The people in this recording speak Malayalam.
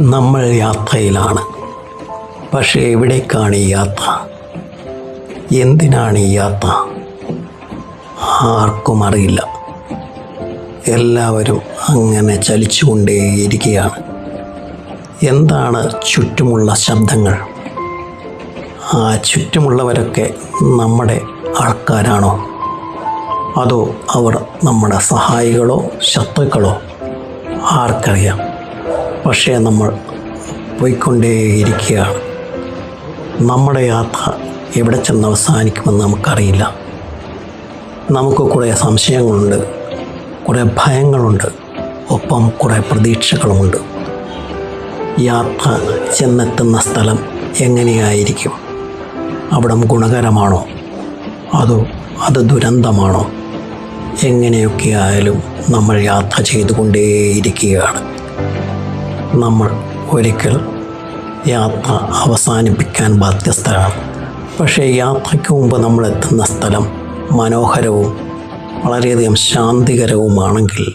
നമ്മൾ യാത്രയിലാണ്. പക്ഷേ എവിടേക്കാണ് ഈ യാത്ര? എന്തിനാണ് ഈ യാത്ര? ആർക്കും അറിയില്ല. എല്ലാവരും അങ്ങനെ ചലിച്ചുകൊണ്ടേയിരിക്കുകയാണ്. എന്താണ് ചുറ്റുമുള്ള ശബ്ദങ്ങൾ? ആ ചുറ്റുമുള്ളവരൊക്കെ നമ്മുടെ ആൾക്കാരാണോ? അതോ അവർ നമ്മുടെ സഹായികളോ ശത്രുക്കളോ? ആർക്കറിയാം. പക്ഷേ നമ്മൾ പോയിക്കൊണ്ടേയിരിക്കുകയാണ് നമ്മുടെ യാത്ര എവിടെ ചെന്ന് അവസാനിക്കുമെന്ന് നമുക്കറിയില്ല. നമുക്ക് കുറേ സംശയങ്ങളുണ്ട് കുറേ ഭയങ്ങളുണ്ട് ഒപ്പം കുറേ പ്രതീക്ഷകളുമുണ്ട്. യാത്ര ചെന്നെത്തുന്ന സ്ഥലം എങ്ങനെയായിരിക്കും? അവിടം ഗുണകരമാണോ? അതോ അത് ദുരന്തമാണോ? എങ്ങനെയൊക്കെ ആയാലും നമ്മൾ യാത്ര ചെയ്തുകൊണ്ടേയിരിക്കുകയാണ്. നമ്മൾ ഒരിക്കൽ യാത്ര അവസാനിപ്പിക്കാൻ ബാധ്യസ്ഥരാണ്. പക്ഷേ യാത്രയ്ക്ക് മുമ്പ് നമ്മൾ എത്തുന്ന സ്ഥലം മനോഹരവും വളരെയധികം ശാന്തികരവുമാണെങ്കിൽ